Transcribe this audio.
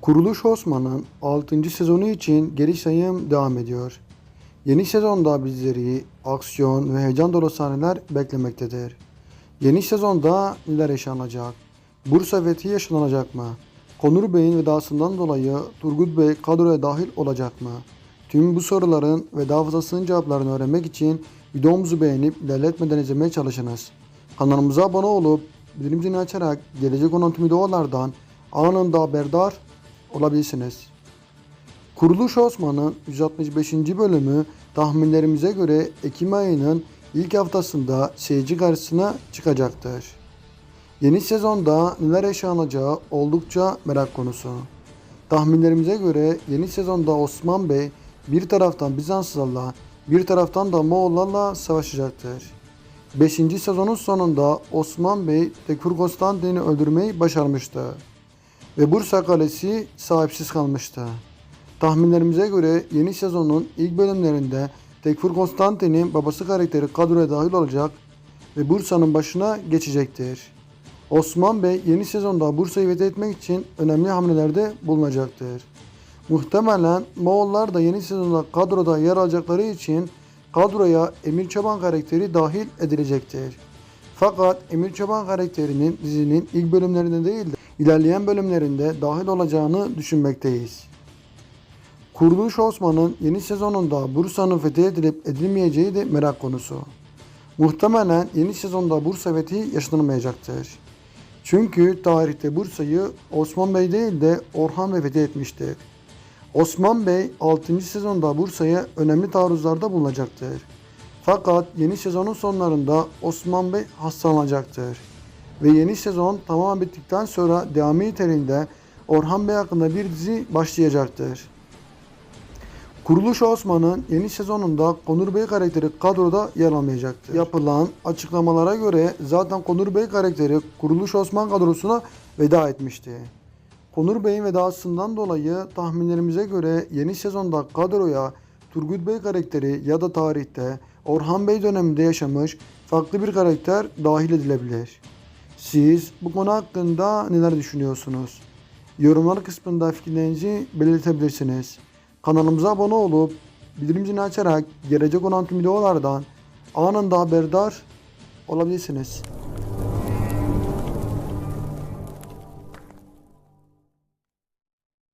Kuruluş Osman'ın 6. sezonu için geri sayım devam ediyor. Yeni sezonda bizleri aksiyon ve heyecan dolu sahneler beklemektedir. Yeni sezonda neler yaşanacak? Bursa fethi yaşanacak mı? Konur Bey'in vedasından dolayı Turgut Bey kadroya dahil olacak mı? Tüm bu soruların ve daha fazlasının cevaplarını öğrenmek için videomuzu beğenip ilerletmeden izlemeye çalışınız. Kanalımıza abone olup bildirim açarak gelecek olan tüm videolardan anında haberdar olabilirsiniz. Kuruluş Osman'ın 165. bölümü tahminlerimize göre Ekim ayının ilk haftasında seyirci karşısına çıkacaktır. Yeni sezonda neler yaşanacağı oldukça merak konusu. Tahminlerimize göre yeni sezonda Osman Bey bir taraftan Bizanslılarla bir taraftan da Moğollarla savaşacaktır. 5. sezonun sonunda Osman Bey Tekfur Konstantin'i öldürmeyi başarmıştı ve Bursa Kalesi sahipsiz kalmıştı. Tahminlerimize göre yeni sezonun ilk bölümlerinde Tekfur Konstantin'in babası karakteri kadroya dahil olacak ve Bursa'nın başına geçecektir. Osman Bey yeni sezonda Bursa'yı fethetmek için önemli hamlelerde bulunacaktır. Muhtemelen Moğollar da yeni sezonda kadroda yer alacakları için kadroya Emir Çoban karakteri dahil edilecektir. Fakat Emir Çoban karakterinin dizinin ilk bölümlerinde değil de ilerleyen bölümlerinde dahil olacağını düşünmekteyiz. Kuruluş Osman'ın yeni sezonunda Bursa'nın fethedilip edilmeyeceği de merak konusu. Muhtemelen yeni sezonda Bursa fethi yaşanılmayacaktır. Çünkü tarihte Bursa'yı Osman Bey değil de Orhan Bey fethetmiştir. Osman Bey 6. sezonda Bursa'ya önemli taarruzlarda bulunacaktır. Fakat yeni sezonun sonlarında Osman Bey hastalanacaktır. Ve yeni sezon tamamen bittikten sonra devamı niteliğinde Orhan Bey hakkında bir dizi başlayacaktır. Kuruluş Osman'ın yeni sezonunda Konur Bey karakteri kadroda yer almayacaktır. Yapılan açıklamalara göre zaten Konur Bey karakteri Kuruluş Osman kadrosuna veda etmişti. Konur Bey'in vedasından dolayı tahminlerimize göre yeni sezonda kadroya Turgut Bey karakteri ya da tarihte Orhan Bey döneminde yaşamış farklı bir karakter dahil edilebilir. Siz bu konu hakkında neler düşünüyorsunuz? Yorumlar kısmında fikirlerinizi belirtebilirsiniz. Kanalımıza abone olup bildirim açarak gelecek olan tüm videolardan anında haberdar olabilirsiniz.